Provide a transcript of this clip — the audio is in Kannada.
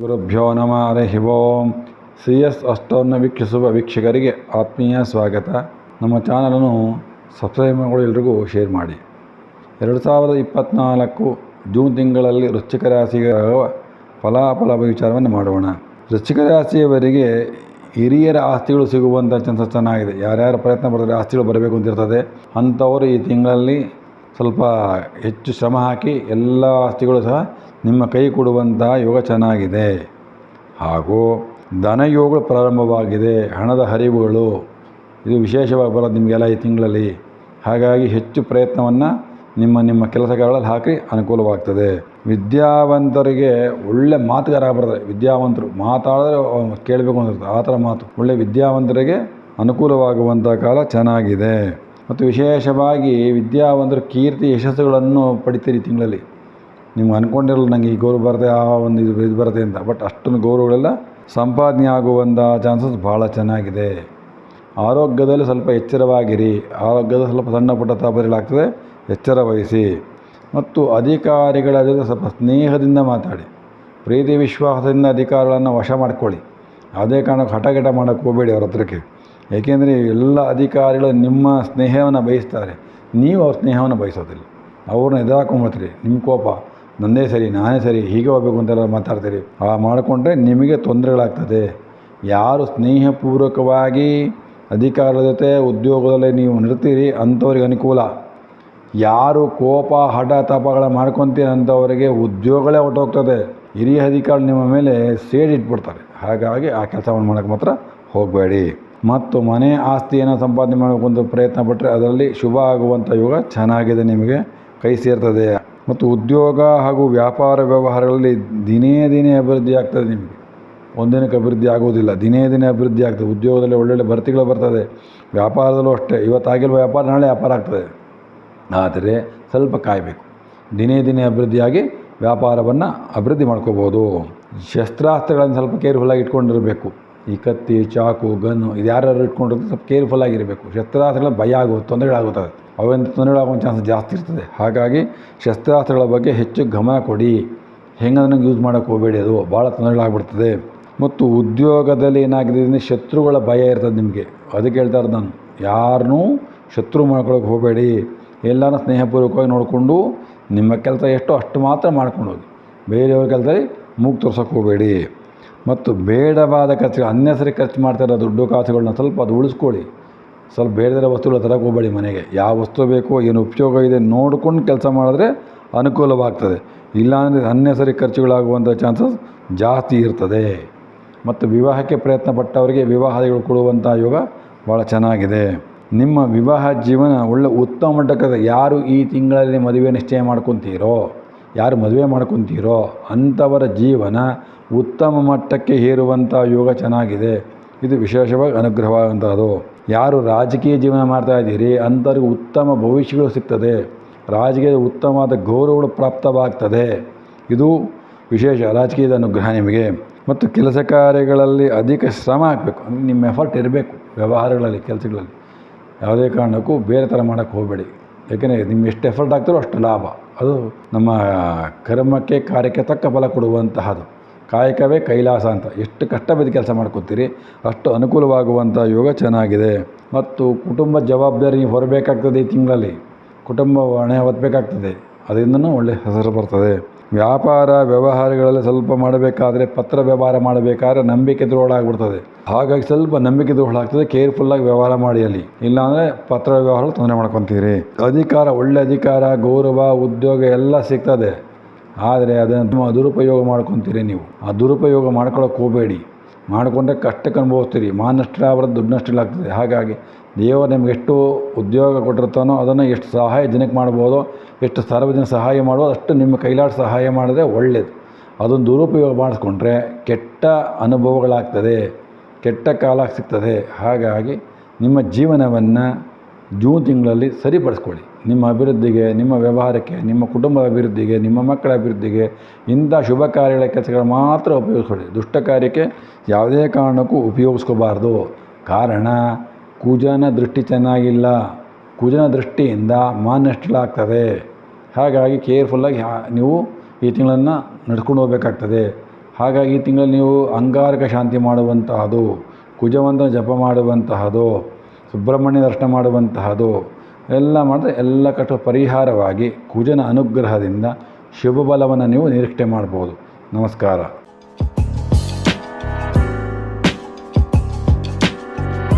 ಗುರುಭ್ಯೋ ನಮಃ ಹರಿ ಓಂ. ಸಿ ಎಸ್ ಅಷ್ಟವನ್ನು ವೀಕ್ಷಿಸುವ ವೀಕ್ಷಕರಿಗೆ ಆತ್ಮೀಯ ಸ್ವಾಗತ. ನಮ್ಮ ಚಾನಲನ್ನು ಸಬ್ಸ್ಕ್ರೈಬ್ ಮಾಡಿಕೊಂಡು ಎಲ್ರಿಗೂ ಶೇರ್ ಮಾಡಿ. ಎರಡು ಸಾವಿರದ ಇಪ್ಪತ್ತ್ನಾಲ್ಕು ಜೂನ್ ತಿಂಗಳಲ್ಲಿ ವೃಶ್ಚಿಕ ರಾಶಿಗೆ ಫಲಾಫಲ ವಿಚಾರವನ್ನು ಮಾಡೋಣ. ವೃಶ್ಚಿಕ ರಾಶಿಯವರಿಗೆ ಹಿರಿಯರ ಆಸ್ತಿಗಳು ಸಿಗುವಂಥ ಚಾನ್ಸಸ್ ಚೆನ್ನಾಗಿದೆ. ಯಾರ್ಯಾರು ಪ್ರಯತ್ನ ಪಡ್ತಾರೆ ಆಸ್ತಿಗಳು ಬರಬೇಕು ಅಂತ ಇರ್ತದೆ. ಅಂಥವರು ಈ ತಿಂಗಳಲ್ಲಿ ಸ್ವಲ್ಪ ಹೆಚ್ಚು ಶ್ರಮ ಹಾಕಿ ಎಲ್ಲ ಆಸ್ತಿಗಳು ಸಹ ನಿಮ್ಮ ಕೈ ಕೊಡುವಂತಹ ಯೋಗ ಚೆನ್ನಾಗಿದೆ. ಹಾಗೂ ಧನಯೋಗಗಳು ಪ್ರಾರಂಭವಾಗಿದೆ. ಹಣದ ಹರಿವುಗಳು. ಇದು ವಿಶೇಷವಾಗಿ ಬರೋದು ನಿಮಗೆಲ್ಲ ಈ ತಿಂಗಳಲ್ಲಿ. ಹಾಗಾಗಿ ಹೆಚ್ಚು ಪ್ರಯತ್ನವನ್ನು ನಿಮ್ಮ ನಿಮ್ಮ ಕೆಲಸಗಳಲ್ಲಿ ಹಾಕಿ ಅನುಕೂಲವಾಗ್ತದೆ. ವಿದ್ಯಾವಂತರಿಗೆ ಒಳ್ಳೆ ಮಾತುಗಾರ ಆಗ್ಬಾರ್ದು. ವಿದ್ಯಾವಂತರು ಮಾತಾಡಿದ್ರೆ ಕೇಳಬೇಕು ಅಂತ ಆ ಥರ ಮಾತು. ಒಳ್ಳೆ ವಿದ್ಯಾವಂತರಿಗೆ ಅನುಕೂಲವಾಗುವಂಥ ಕಾಲ ಚೆನ್ನಾಗಿದೆ. ಮತ್ತು ವಿಶೇಷವಾಗಿ ವಿದ್ಯಾವಂತರು ಕೀರ್ತಿ ಯಶಸ್ಸುಗಳನ್ನು ಪಡಿತೀರಿ ತಿಂಗಳಲ್ಲಿ. ನೀವು ಅಂದ್ಕೊಂಡಿರಲ್ಲ ನನಗೆ ಈ ಗೌರವ ಬರುತ್ತೆ ಆ ಒಂದು ಇದು ಇದು ಬರುತ್ತೆ ಅಂತ. ಬಟ್ ಅಷ್ಟೊಂದು ಗೌರವಗಳೆಲ್ಲ ಸಂಪಾದನೆ ಆಗುವಂಥ ಚಾನ್ಸಸ್ ಭಾಳ ಚೆನ್ನಾಗಿದೆ. ಆರೋಗ್ಯದಲ್ಲಿ ಸ್ವಲ್ಪ ಎಚ್ಚರವಾಗಿರಿ. ಆರೋಗ್ಯದ ಸ್ವಲ್ಪ ಸಣ್ಣ ಪುಟ್ಟ ತಾಪರಿಗಳಾಗ್ತದೆ ಎಚ್ಚರ ವಹಿಸಿ. ಮತ್ತು ಅಧಿಕಾರಿಗಳ ಜೊತೆ ಸ್ವಲ್ಪ ಸ್ನೇಹದಿಂದ ಮಾತಾಡಿ. ಪ್ರೀತಿ ವಿಶ್ವಾಸದಿಂದ ಅಧಿಕಾರಿಗಳನ್ನು ವಶ ಮಾಡ್ಕೊಳ್ಳಿ. ಅದೇ ಕಾರಣಕ್ಕೆ ಹಠಗಿಟ ಮಾಡೋಕ್ಕೆ ಹೋಗಬೇಡಿ ಅವ್ರ ಹತ್ರಕ್ಕೆ. ಏಕೆಂದರೆ ಎಲ್ಲ ಅಧಿಕಾರಿಗಳು ನಿಮ್ಮ ಸ್ನೇಹವನ್ನು ಬಯಸ್ತಾರೆ. ನೀವು ಅವ್ರ ಸ್ನೇಹವನ್ನು ಬಯಸೋದಿಲ್ಲ. ಅವ್ರನ್ನ ಎದುರಾಕೊಂಡ್ಬಿಡ್ತೀರಿ ನಿಮ್ಮ ಕೋಪ. ನಂದೇ ಸರಿ, ನಾನೇ ಸರಿ, ಹೀಗೆ ಹೋಗ್ಬೇಕು ಅಂತೆಲ್ಲ ಮಾತಾಡ್ತೀರಿ. ಆ ಮಾಡಿಕೊಂಡ್ರೆ ನಿಮಗೆ ತೊಂದರೆಗಳಾಗ್ತದೆ. ಯಾರು ಸ್ನೇಹಪೂರ್ವಕವಾಗಿ ಅಧಿಕಾರದ ಜೊತೆ ಉದ್ಯೋಗದಲ್ಲಿ ನೀವು ನಿಡ್ತೀರಿ ಅಂಥವ್ರಿಗೆ ಅನುಕೂಲ. ಯಾರು ಕೋಪ, ಹಠ, ತಾಪಗಳ ಮಾಡ್ಕೊತೀರಿ ಅಂಥವರಿಗೆ ಉದ್ಯೋಗಗಳೇ ಹೊರಟೋಗ್ತದೆ. ಹಿರಿಯ ಅಧಿಕಾರಿ ನಿಮ್ಮ ಮೇಲೆ ಸೇಡಿಟ್ಬಿಡ್ತಾರೆ ಹಾಗಾಗಿ ಆ ಕೆಲಸವನ್ನು ಮಾಡೋಕ್ಕೆ ಮಾತ್ರ ಹೋಗಬೇಡಿ. ಮತ್ತು ಮನೆ ಆಸ್ತಿಯನ್ನು ಸಂಪಾದನೆ ಮಾಡಬೇಕು ಅಂತ ಪ್ರಯತ್ನ ಪಟ್ಟರೆ ಅದರಲ್ಲಿ ಶುಭ ಆಗುವಂಥ ಯುಗ ಚೆನ್ನಾಗಿದೆ ನಿಮಗೆ. ಕೈ ಸೇರ್ತದೆ. ಮತ್ತು ಉದ್ಯೋಗ ಹಾಗೂ ವ್ಯಾಪಾರ ವ್ಯವಹಾರಗಳಲ್ಲಿ ದಿನೇ ದಿನೇ ಅಭಿವೃದ್ಧಿ ಆಗ್ತದೆ ನಿಮಗೆ. ಒಂದಿನಕ್ಕೆ ಅಭಿವೃದ್ಧಿ ಆಗೋದಿಲ್ಲ ದಿನೇ ದಿನೇ ಅಭಿವೃದ್ಧಿ ಆಗ್ತದೆ. ಉದ್ಯೋಗದಲ್ಲಿ ಒಳ್ಳೊಳ್ಳೆ ಭರ್ತಿಗಳು ಬರ್ತದೆ, ವ್ಯಾಪಾರದಲ್ಲೂ ಅಷ್ಟೇ. ಇವತ್ತಾಗಿರುವ ವ್ಯಾಪಾರ, ನಾಳೆ ವ್ಯಾಪಾರ ಆಗ್ತದೆ. ಆದರೆ ಸ್ವಲ್ಪ ಕಾಯಬೇಕು. ದಿನೇ ದಿನೇ ಅಭಿವೃದ್ಧಿಯಾಗಿ ವ್ಯಾಪಾರವನ್ನು ಅಭಿವೃದ್ಧಿ ಮಾಡ್ಕೋಬೋದು. ಶಸ್ತ್ರಾಸ್ತ್ರಗಳನ್ನು ಸ್ವಲ್ಪ ಕೇರ್ಫುಲ್ಲಾಗಿ ಇಟ್ಕೊಂಡಿರಬೇಕು. ಈ ಕತ್ತಿ ಚಾಕು, ಗನ್ನು, ಇದು ಯಾರ್ಯಾರು ಇಟ್ಕೊಂಡ್ರೆ ಸ್ವಲ್ಪ ಕೇರ್ಫುಲ್ ಆಗಿರಬೇಕು. ಶಸ್ತ್ರಾಸ್ತ್ರಗಳ ಭಯ ಆಗುತ್ತೆ ತೊಂದರೆಗಳಾಗುತ್ತದೆ ಅವೆಂತ ತೊಂದರೆಗಳಾಗುವ ಚಾನ್ಸ್ ಜಾಸ್ತಿ ಇರ್ತದೆ. ಹಾಗಾಗಿ ಶಸ್ತ್ರಾಸ್ತ್ರಗಳ ಬಗ್ಗೆ ಹೆಚ್ಚು ಗಮನ ಕೊಡಿ. ಹೆಂಗೆ ನನಗೆ ಯೂಸ್ ಮಾಡೋಕೆ ಹೋಗಬೇಡಿ ಅದು. ಭಾಳ ತೊಂದರೆಗಳಾಗ್ಬಿಡ್ತದೆ ಮತ್ತು ಉದ್ಯೋಗದಲ್ಲಿ ಏನಾಗಿದೆ ಅಂದರೆ ಶತ್ರುಗಳ ಭಯ ಇರ್ತದೆ ನಿಮಗೆ. ಅದಕ್ಕೆ ಹೇಳ್ತಾ ಇರೋದು ನಾನು. ಯಾರನ್ನೂ ಶತ್ರು ಮಾಡ್ಕೊಳಕ್ಕೆ ಹೋಗಬೇಡಿ. ಎಲ್ಲರೂ ಸ್ನೇಹಪೂರ್ವಕವಾಗಿ ನೋಡಿಕೊಂಡು ನಿಮ್ಮ ಕೆಲಸ ಎಷ್ಟೋ ಅಷ್ಟು ಮಾತ್ರ ಮಾಡ್ಕೊಂಡು ಹೋಗಿ. ಬೇರೆಯವ್ರ ಕೆಲಸದಲ್ಲಿ ಮೂಗು ತೋರ್ಸೋಕೆ ಹೋಗಬೇಡಿ. ಮತ್ತು ಬೇಡವಾದ ಖರ್ಚು ಅನ್ಯಸರಿ ಖರ್ಚು ಮಾಡ್ತಾಯಿರೋ ದುಡ್ಡು ಕಾಸುಗಳನ್ನ ಸ್ವಲ್ಪ ಅದು ಉಳಿಸ್ಕೊಳ್ಳಿ. ಸ್ವಲ್ಪ ಬೇಡದಿರೋ ವಸ್ತುಗಳ ತರಕ್ಕೆ ಹೋಗಬೇಡಿ ಮನೆಗೆ. ಯಾವ ವಸ್ತು ಬೇಕೋ, ಏನು ಉಪಯೋಗ ಇದೆ ನೋಡ್ಕೊಂಡು ಕೆಲಸ ಮಾಡಿದ್ರೆ ಅನುಕೂಲವಾಗ್ತದೆ. ಇಲ್ಲಾಂದರೆ ಅನ್ನೆಸರಿ ಖರ್ಚುಗಳಾಗುವಂಥ ಚಾನ್ಸಸ್ ಜಾಸ್ತಿ ಇರ್ತದೆ. ಮತ್ತು ವಿವಾಹಕ್ಕೆ ಪ್ರಯತ್ನ ಪಟ್ಟವರಿಗೆ ವಿವಾಹಗಳು ಕೊಡುವಂಥ ಯೋಗ ಭಾಳ ಚೆನ್ನಾಗಿದೆ. ನಿಮ್ಮ ವಿವಾಹ ಜೀವನ ಒಳ್ಳೆ ಉತ್ತಮ ಮಟ್ಟಕ್ಕೆ ಯಾರು ಈ ತಿಂಗಳಲ್ಲಿ ಮದುವೆ ನಿಶ್ಚಯ ಮಾಡ್ಕೊತೀರೋ, ಯಾರು ಮದುವೆ ಮಾಡ್ಕೊತೀರೋ ಅಂಥವರ ಜೀವನ ಉತ್ತಮ ಮಟ್ಟಕ್ಕೆ ಹೇರುವಂಥ ಯೋಗ ಚೆನ್ನಾಗಿದೆ. ಇದು ವಿಶೇಷವಾಗಿ ಅನುಗ್ರಹವಾದಂಥದ್ದು ಯಾರು ರಾಜಕೀಯ ಜೀವನ ಮಾಡ್ತಾ ಇದ್ದೀರಿ ಅಂಥವ್ರಿಗೆ ಉತ್ತಮ ಭವಿಷ್ಯಗಳು ಸಿಗ್ತದೆ. ರಾಜಕೀಯದ ಉತ್ತಮವಾದ ಗೌರವಗಳು ಪ್ರಾಪ್ತವಾಗ್ತದೆ. ಇದು ವಿಶೇಷ ರಾಜಕೀಯದ ಅನುಗ್ರಹ ನಿಮಗೆ. ಮತ್ತು ಕೆಲಸ ಕಾರ್ಯಗಳಲ್ಲಿ ಅಧಿಕ ಶ್ರಮ ಹಾಕಬೇಕು. ನಿಮ್ಮ ಎಫರ್ಟ್ ಇರಬೇಕು ವ್ಯವಹಾರಗಳಲ್ಲಿ, ಕೆಲಸಗಳಲ್ಲಿ. ಯಾವುದೇ ಕಾರಣಕ್ಕೂ ಬೇರೆ ಥರ ಮಾಡೋಕ್ಕೆ ಹೋಗಬೇಡಿ. ಯಾಕೆಂದರೆ ನಿಮ್ಮ ಎಷ್ಟು ಎಫರ್ಟ್ ಆಗ್ತಾರೋ ಅಷ್ಟು ಲಾಭ. ಅದು ನಮ್ಮ ಕರ್ಮಕ್ಕೆ ಕಾರ್ಯಕ್ಕೆ ತಕ್ಕ ಫಲ ಕೊಡುವಂತಹದ್ದು ಕಾಯಕವೇ ಕೈಲಾಸ ಅಂತ. ಎಷ್ಟು ಕಷ್ಟ ಬಿದ್ದು ಕೆಲಸ ಮಾಡ್ಕೊತೀರಿ? ಅಷ್ಟು ಅನುಕೂಲವಾಗುವಂಥ ಯೋಗ ಚೆನ್ನಾಗಿದೆ. ಮತ್ತು ಕುಟುಂಬ ಜವಾಬ್ದಾರಿ ನೀವು ಹೊರಬೇಕಾಗ್ತದೆ ಈ ತಿಂಗಳಲ್ಲಿ. ಕುಟುಂಬ ಹೊಣೆ ಹೊತ್ತಬೇಕಾಗ್ತದೆ ಅದರಿಂದನೂ ಒಳ್ಳೆಯ ಹೆಸರು ಬರ್ತದೆ. ವ್ಯಾಪಾರ ವ್ಯವಹಾರಗಳಲ್ಲಿ ಸ್ವಲ್ಪ ಮಾಡಬೇಕಾದ್ರೆ ಪತ್ರ ವ್ಯವಹಾರ ಮಾಡಬೇಕಾದ್ರೆ ನಂಬಿಕೆ ಆಗ್ಬಿಡ್ತದೆ. ಹಾಗಾಗಿ ಸ್ವಲ್ಪ ನಂಬಿಕೆ ದ್ರೋಹ ಆಗ್ತದೆ. ಕೇರ್ಫುಲ್ಲಾಗಿ ವ್ಯವಹಾರ ಮಾಡಿ ಅಲ್ಲಿ. ಇಲ್ಲಾಂದರೆ ಪತ್ರ ವ್ಯವಹಾರ ತೊಂದರೆ ಮಾಡ್ಕೊತೀರಿ. ಅಧಿಕಾರ, ಒಳ್ಳೆ ಅಧಿಕಾರ, ಗೌರವ, ಉದ್ಯೋಗ ಎಲ್ಲ ಸಿಗ್ತದೆ. ಆದರೆ ಅದನ್ನು ದುರುಪಯೋಗ ಮಾಡ್ಕೊತೀರಿ ನೀವು. ಆ ದುರುಪಯೋಗ ಮಾಡ್ಕೊಳ್ಳೋಕೆ ಹೋಗಬೇಡಿ. ಮಾಡಿಕೊಂಡ್ರೆ ಕಷ್ಟಕ್ಕೆ ಅನುಭವಿಸ್ತೀರಿ. ಮಾನಷ್ಟರ ಅವರ ಆಗ್ತದೆ. ಹಾಗಾಗಿ ದೇವರು ನಿಮ್ಗೆ ಎಷ್ಟು ಉದ್ಯೋಗ ಕೊಟ್ಟಿರ್ತಾನೋ ಅದನ್ನು ಎಷ್ಟು ಸಹಾಯ ಜನಕ್ಕೆ ಮಾಡ್ಬೋದು, ಎಷ್ಟು ಸಾರ್ವಜನಿಕ ಸಹಾಯ ಮಾಡ್ಬೋದು ಅಷ್ಟು ನಿಮ್ಮ ಕೈಲಾಟ ಸಹಾಯ ಮಾಡಿದ್ರೆ ಒಳ್ಳೆಯದು ಅದನ್ನು ದುರುಪಯೋಗ ಮಾಡಿಸ್ಕೊಂಡ್ರೆ ಕೆಟ್ಟ ಅನುಭವಗಳಾಗ್ತದೆ. ಕೆಟ್ಟ ಕಾಲ ಸಿಗ್ತದೆ. ಹಾಗಾಗಿ ನಿಮ್ಮ ಜೀವನವನ್ನು ಜೂನ್ ತಿಂಗಳಲ್ಲಿ ಸರಿಪಡಿಸ್ಕೊಳ್ಳಿ. ನಿಮ್ಮ ಅಭಿವೃದ್ಧಿಗೆ, ನಿಮ್ಮ ವ್ಯವಹಾರಕ್ಕೆ, ನಿಮ್ಮ ಕುಟುಂಬದ ಅಭಿವೃದ್ಧಿಗೆ, ನಿಮ್ಮ ಮಕ್ಕಳ ಅಭಿವೃದ್ಧಿಗೆ ಇಂಥ ಶುಭ ಕಾರ್ಯಗಳ ಕೆಲಸಗಳು ಮಾತ್ರ ಉಪಯೋಗಿಸ್ಕೊಳ್ಳಿ. ದುಷ್ಟ ಕಾರ್ಯಕ್ಕೆ ಯಾವುದೇ ಕಾರಣಕ್ಕೂ ಉಪಯೋಗಿಸ್ಕೋಬಾರ್ದು. ಕಾರಣ, ಕುಜನ ದೃಷ್ಟಿ ಚೆನ್ನಾಗಿಲ್ಲ. ಕುಜನ ದೃಷ್ಟಿಯಿಂದ ಮಾನಷ್ಟಲಾಗ್ತದೆ ಹಾಗಾಗಿ ಕೇರ್ಫುಲ್ಲಾಗಿ ನೀವು ಈ ತಿಂಗಳನ್ನು ನಡ್ಕೊಂಡು ಹೋಗಬೇಕಾಗ್ತದೆ. ಹಾಗಾಗಿ ಈ ತಿಂಗಳಲ್ಲಿ ನೀವು ಅಂಗಾರಕ ಶಾಂತಿ ಮಾಡುವಂತಹದು ಕುಜವಂತನ ಜಪ ಮಾಡುವಂತಹದ್ದು ಸುಬ್ರಹ್ಮಣ್ಯ ದರ್ಶನ ಮಾಡುವಂತಹದು ಎಲ್ಲ ಮಾಡಿದ್ರೆ ಎಲ್ಲ ಕಷ್ಟ ಪರಿಹಾರವಾಗಿ, ಕುಜನ ಅನುಗ್ರಹದಿಂದ ಶುಭ ಬಲವನ್ನು ನೀವು ನಿರೀಕ್ಷೆ ಮಾಡ್ಬೋದು. ನಮಸ್ಕಾರ.